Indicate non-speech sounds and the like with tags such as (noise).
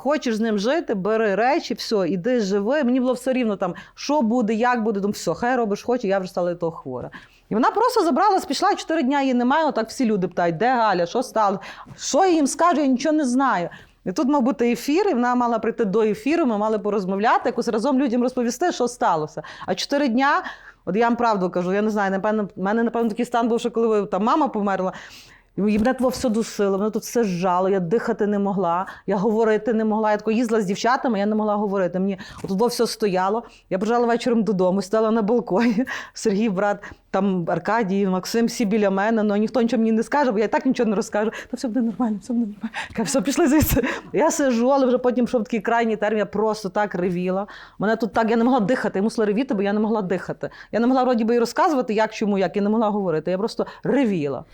Хочеш з ним жити, бери речі, все, іди живи. Мені було все рівно там, що буде, як буде. Думаю, все, хай робиш, хоче, я вже стала того хвора. І вона просто забралась, пішла, чотири дня її немає. Отак всі люди питають, де Галя, що стало? Що я їм скажу, я нічого не знаю. І тут мав бути ефір, і вона мала прийти до ефіру, ми мали порозмовляти, якось разом людям розповісти, що сталося. А чотири дня, от я вам правду кажу, я не знаю, напевно, в мене, напевно, такий стан був, що коли там мама померла. І мене того все дусило, мене тут все зжало, я дихати не могла, я говорити не могла. Я тако їздила з дівчатами, я не могла говорити. Мені от все стояло. Я приїжджала вечором додому, стала на балконі. (laughs) Сергій, брат, там Аркадій, Максим, всі біля мене, але ніхто нічого мені не скаже, бо я і так нічого не розкажу. Та все буде нормально, все буде нормально. Все, пішли звідси. Я сижу, але вже потім йшов такий крайній термін, я просто так ревіла. Мене тут так, я не могла дихати, я мусила ревіти, бо я не могла дихати. Я не могла вроді би і розказувати, як чому, як, я не могла говорити. Я просто ревіла.